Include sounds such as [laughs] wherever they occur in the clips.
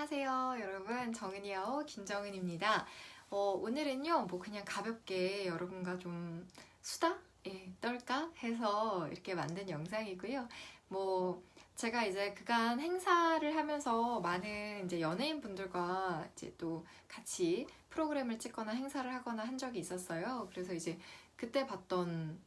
안녕하세요, 여러분. 정은이야오 김정은입니다. 어, 오늘은요, 뭐 그냥 가볍게 여러분과 좀 수다? 예, 떨까? 해서 이렇게 만든 영상이고요. 뭐 제가 이제 그간 행사를 하면서 많은 이제 연예인 분들과 이제 또 같이 프로그램을 찍거나 행사를 하거나 한 적이 있었어요. 그래서 이제 그때 봤던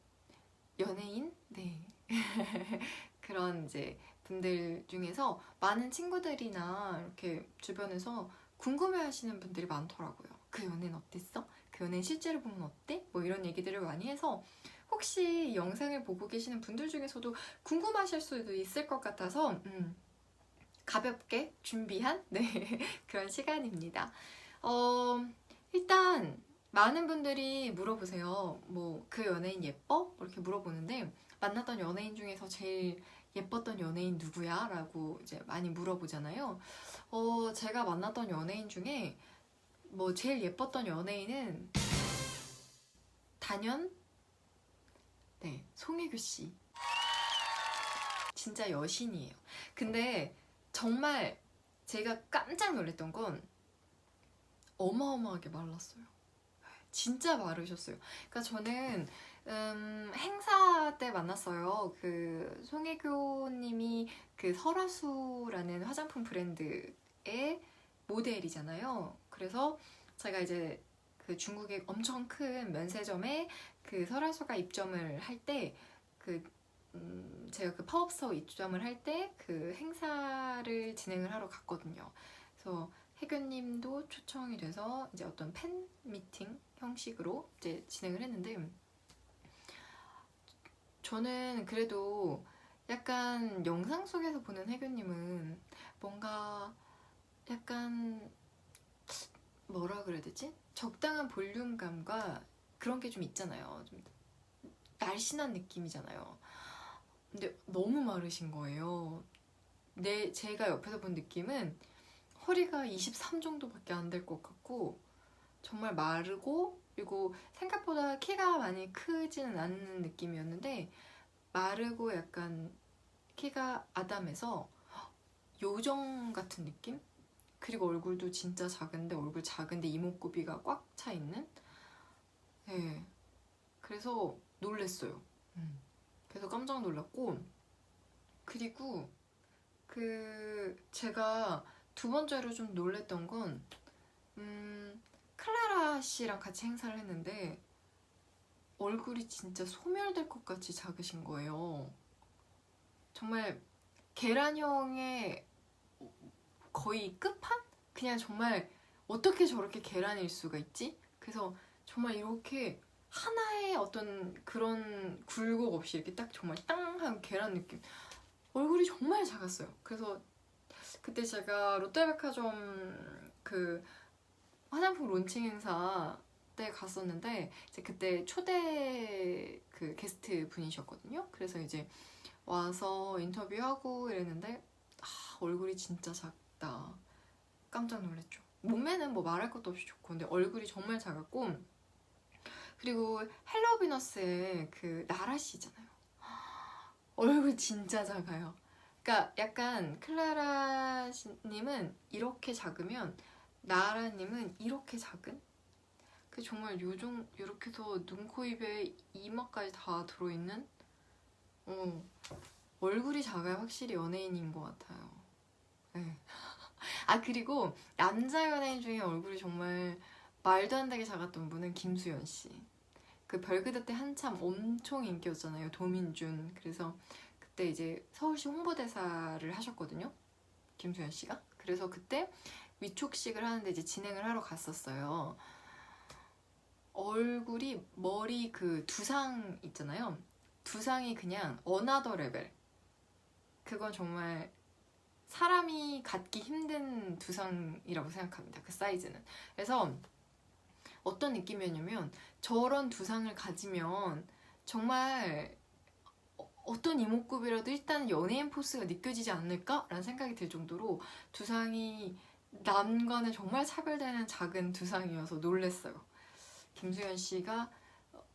연예인? 네. [laughs] 그런 이제 분들 중에서 많은 친구들이나 이렇게 주변에서 궁금해 하시는 분들이 많더라고요. 그 연애는 어땠어? 그 연애는 실제로 보면 어때? 뭐 이런 얘기들을 많이 해서 혹시 이 영상을 보고 계시는 분들 중에서도 궁금하실 수도 있을 것 같아서 음, 가볍게 준비한 네, [laughs] 그런 시간입니다. 어, 일단 많은 분들이 물어보세요. 뭐 그 연예인 예뻐? 뭐 이렇게 물어보는데 만났던 연예인 중에서 제일 예뻤던 연예인 누구야? 라고 이제 많이 물어보잖아요. 어, 제가 만났던 연예인 중에 뭐 제일 예뻤던 연예인은 단연 네, 송혜교 씨. 진짜 여신이에요. 근데 정말 제가 깜짝 놀랐던 건 어마어마하게 말랐어요. 진짜 마르셨어요. 그러니까 저는 음, 행사 때 만났어요. 그 송혜교님이 그 설화수라는 화장품 브랜드의 모델이잖아요. 그래서 제가 이제 그 중국의 엄청 큰 면세점에 그 설화수가 입점을 할때그 음, 제가 그 파업서 입점을 할 때 그 행사를 진행을 하러 갔거든요. 그래서 혜교님도 초청이 돼서 이제 어떤 팬 미팅 형식으로 이제 진행을 했는데 저는 그래도 약간 영상 속에서 보는 혜교님은 뭔가 약간 뭐라 그래야 되지? 적당한 볼륨감과 그런 게 좀 있잖아요. 좀 날씬한 느낌이잖아요. 근데 너무 마르신 거예요. 내 제가 옆에서 본 느낌은 허리가 23 정도밖에 안 될 것 같고 정말 마르고 그리고 생각보다 키가 많이 크지는 않는 느낌이었는데 마르고 약간 키가 아담해서 요정 같은 느낌? 그리고 얼굴도 진짜 작은데 얼굴 작은데 이목구비가 꽉 차 있는? 네. 그래서 놀랬어요. 음. 그래서 깜짝 놀랐고 그리고 그 제가 두 번째로 좀 놀랬던 건 음, 클라라 씨랑 같이 행사를 했는데 얼굴이 진짜 소멸될 것 같이 작으신 거예요. 정말 계란형의 거의 끝판? 그냥 정말 어떻게 저렇게 계란일 수가 있지? 그래서 정말 이렇게 하나의 어떤 그런 굴곡 없이 이렇게 딱 정말 땅한 계란 느낌. 얼굴이 정말 작았어요. 그래서 그때 제가 롯데백화점 그 화장품 론칭 행사 때 갔었는데 이제 그때 초대 그 게스트 분이셨거든요. 그래서 이제 와서 인터뷰하고 이랬는데 아, 얼굴이 진짜 작다. 깜짝 놀랐죠. 몸매는 뭐 말할 것도 없이 좋고 근데 얼굴이 정말 작았고 그리고 헬로비너스의 그 나라 씨잖아요. 얼굴 진짜 작아요. 그러니까 약간 클라라 님은 이렇게 작으면 나라님은 이렇게 작은? 그 정말 요정 이렇게 해서 눈, 코, 입에 이마까지 다 들어있는? 어 얼굴이 작아야 확실히 연예인인 것 같아요. 네. [laughs] 아 그리고 남자 연예인 중에 얼굴이 정말 말도 안 되게 작았던 분은 김수현 씨. 그 별그대 때 한참 엄청 인기였잖아요. 도민준. 그래서 그때 이제 서울시 홍보대사를 하셨거든요. 김수현 씨가. 그래서 그때 위촉식을 하는데 이제 진행을 하러 갔었어요. 얼굴이 머리 그 두상 있잖아요. 두상이 그냥 어나더 레벨. 그건 정말 사람이 갖기 힘든 두상이라고 생각합니다. 그 사이즈는. 그래서 어떤 느낌이었냐면 저런 두상을 가지면 정말 어떤 이목구비라도 일단 연예인 포스가 느껴지지 않을까라는 생각이 들 정도로 두상이 남과는 정말 차별되는 작은 두상이어서 놀랬어요. 김수현 씨가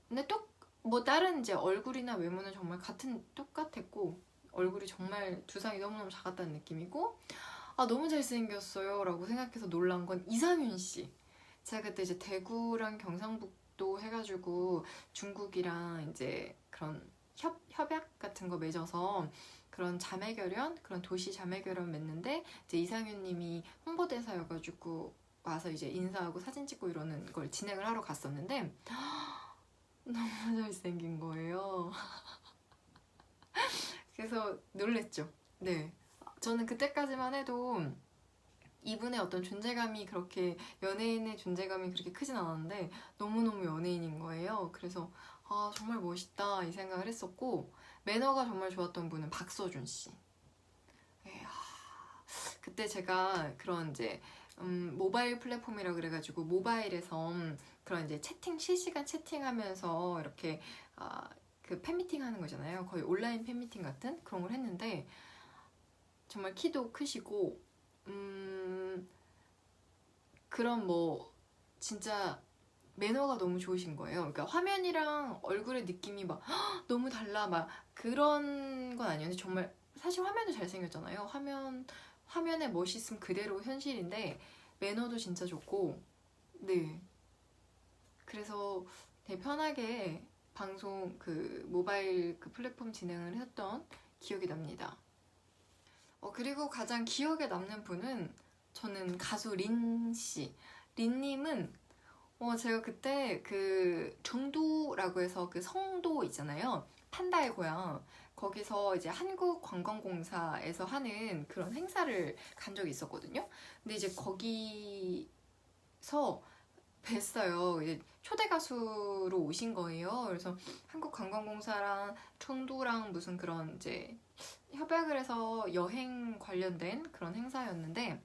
근데 또뭐 다른 이제 얼굴이나 외모는 정말 같은 똑같았고 얼굴이 정말 두상이 너무너무 작았다는 느낌이고 아 너무 잘생겼어요 라고 생각해서 놀란 건 이상윤 씨 제가 그때 이제 대구랑 경상북도 해가지고 중국이랑 이제 그런 협, 협약 같은 거 맺어서 그런 자매결연 그런 도시 자매결연 맺는데 이제 이상윤 님이 홍보대사여가지고 와서 이제 인사하고 사진 찍고 이러는 걸 진행을 하러 갔었는데 [gasps] 너무 잘생긴 거예요. [laughs] 그래서 놀랬죠. 네. 저는 그때까지만 해도 이분의 어떤 존재감이 그렇게 연예인의 존재감이 그렇게 크진 않았는데 너무너무 연예인인 거예요. 그래서 아 정말 멋있다 이 생각을 했었고 매너가 정말 좋았던 분은 박서준 씨. 네, 아, 그때 제가 그런 이제 음, 모바일 플랫폼이라 그래가지고 모바일에서 그런 이제 채팅 실시간 채팅하면서 이렇게 아, 그 팬미팅 하는 거잖아요. 거의 온라인 팬미팅 같은 그런 걸 했는데 정말 키도 크시고 음 그런 뭐 진짜 매너가 너무 좋으신 거예요. 그러니까 화면이랑 얼굴의 느낌이 막 "헉, 너무 달라 막 그런 건 아니었는데 정말 사실 화면도 잘생겼잖아요. 화면 화면에 멋있음 그대로 현실인데 매너도 진짜 좋고 네 그래서 되게 편하게 방송 그 모바일 그 플랫폼 진행을 했던 기억이 납니다. 어, 그리고 가장 기억에 남는 분은 저는 가수 린 씨. 린님은 어, 제가 그때 그 정도라고 해서 그 성도 있잖아요. 판다의 고향. 거기서 이제 한국관광공사에서 하는 그런 행사를 간 적이 있었거든요. 근데 이제 거기서 뵀어요. 초대 가수로 오신 거예요. 그래서 한국관광공사랑 청도랑 무슨 그런 이제 협약을 해서 여행 관련된 그런 행사였는데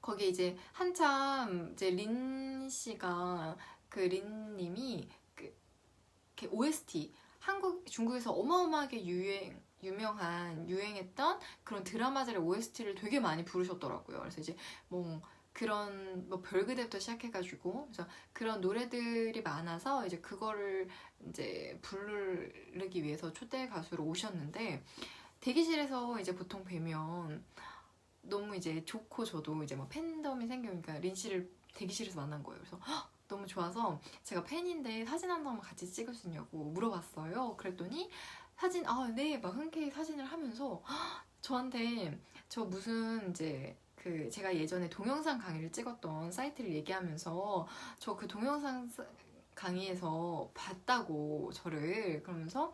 거기에 이제 한참 이제 린 씨가 그 린님이 그 OST 한국 중국에서 어마어마하게 유행 유명한 유행했던 그런 드라마들의 OST를 되게 많이 부르셨더라고요. 그래서 이제 뭐 그런 뭐 별그대부터 시작해가지고 그래서 그런 노래들이 많아서 이제 그거를 이제 부르기 위해서 초대 가수로 오셨는데 대기실에서 이제 보통 뵈면 너무 이제 좋고 저도 이제 막 팬덤이 생기니까 린 씨를 대기실에서 만난 거예요. 그래서 헉, 너무 좋아서 제가 팬인데 사진 한 장만 같이 찍을 수 있냐고 물어봤어요. 그랬더니 사진 아네막 흔쾌히 사진을 하면서 헉, 저한테 저 무슨 이제 그 제가 예전에 동영상 강의를 찍었던 사이트를 얘기하면서 저 그 동영상 사- 강의에서 봤다고 저를 그러면서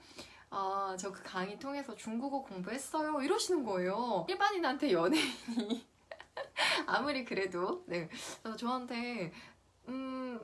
아, 저 그 강의 통해서 중국어 공부했어요. 이러시는 거예요. 일반인한테 연예인이. [laughs] 아무리 그래도. 네. 저한테, 음,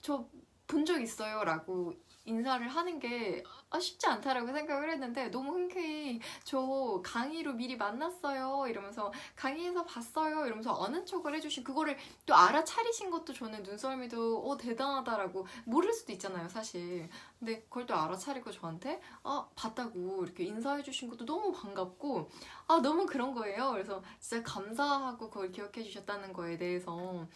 저 본 적 있어요. 라고 인사를 하는 게 아, 쉽지 않다라고 생각을 했는데 너무 흔쾌히 저 강의로 미리 만났어요. 이러면서 강의에서 봤어요. 이러면서 아는 척을 해주신 그거를 또 알아차리신 것도 저는 눈썰미도 어, 대단하다라고 모를 수도 있잖아요. 사실. 근데 그걸 또 알아차리고 저한테 아 봤다고 이렇게 인사해 주신 것도 너무 반갑고 아 너무 그런 거예요 그래서 진짜 감사하고 그걸 기억해 주셨다는 거에 대해서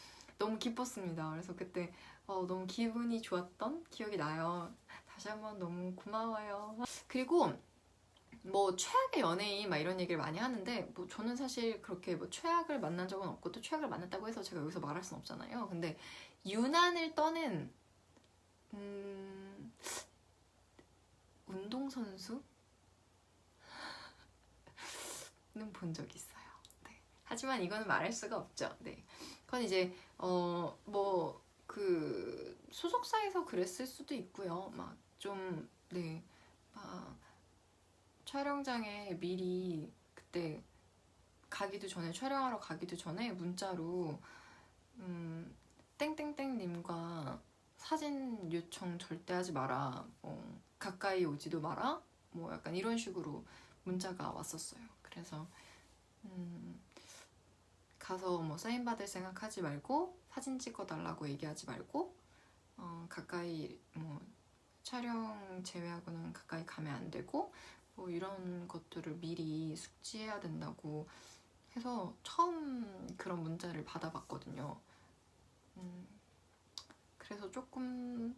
너무 기뻤습니다 그래서 그때 어, 너무 기분이 좋았던 기억이 나요 다시 한번 너무 고마워요 그리고 뭐 최악의 연예인 막 이런 얘기를 많이 하는데 뭐 저는 사실 그렇게 뭐 최악을 만난 적은 없고 또 최악을 만났다고 해서 제가 여기서 말할 순 없잖아요 근데 유난을 떠는 음, 운동선수? 는 본 적 있어요. 네. 하지만 이거는 말할 수가 없죠. 네. 그건 이제, 어, 뭐, 그, 소속사에서 그랬을 수도 있고요. 막, 좀, 네. 막, 촬영장에 미리 그때 가기도 전에, 촬영하러 가기도 전에 문자로, 음, 땡땡땡 님과 사진 요청 절대 하지 마라. 뭐 가까이 오지도 마라. 뭐 약간 이런 식으로 문자가 왔었어요. 그래서 음, 가서 뭐 사인 받을 생각하지 말고 사진 찍어 달라고 얘기하지 말고 어, 가까이 뭐 촬영 제외하고는 가까이 가면 안 되고 뭐 이런 것들을 미리 숙지해야 된다고 해서 처음 그런 문자를 받아봤거든요. 음, 그래서 조금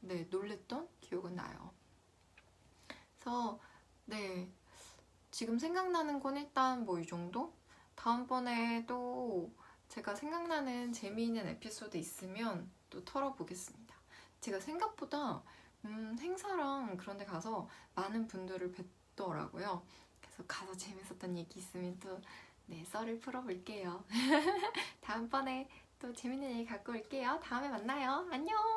네 놀랬던 기억은 나요. 그래서 네 지금 생각나는 건 일단 뭐 이 정도. 다음번에 또 제가 생각나는 재미있는 에피소드 있으면 또 털어보겠습니다. 제가 생각보다 음, 행사랑 그런 데 가서 많은 분들을 뵙더라고요. 그래서 가서 재밌었던 얘기 있으면 또 네, 썰을 풀어볼게요. [laughs] 다음번에 또 재밌는 얘기 갖고 올게요. 다음에 만나요. 안녕!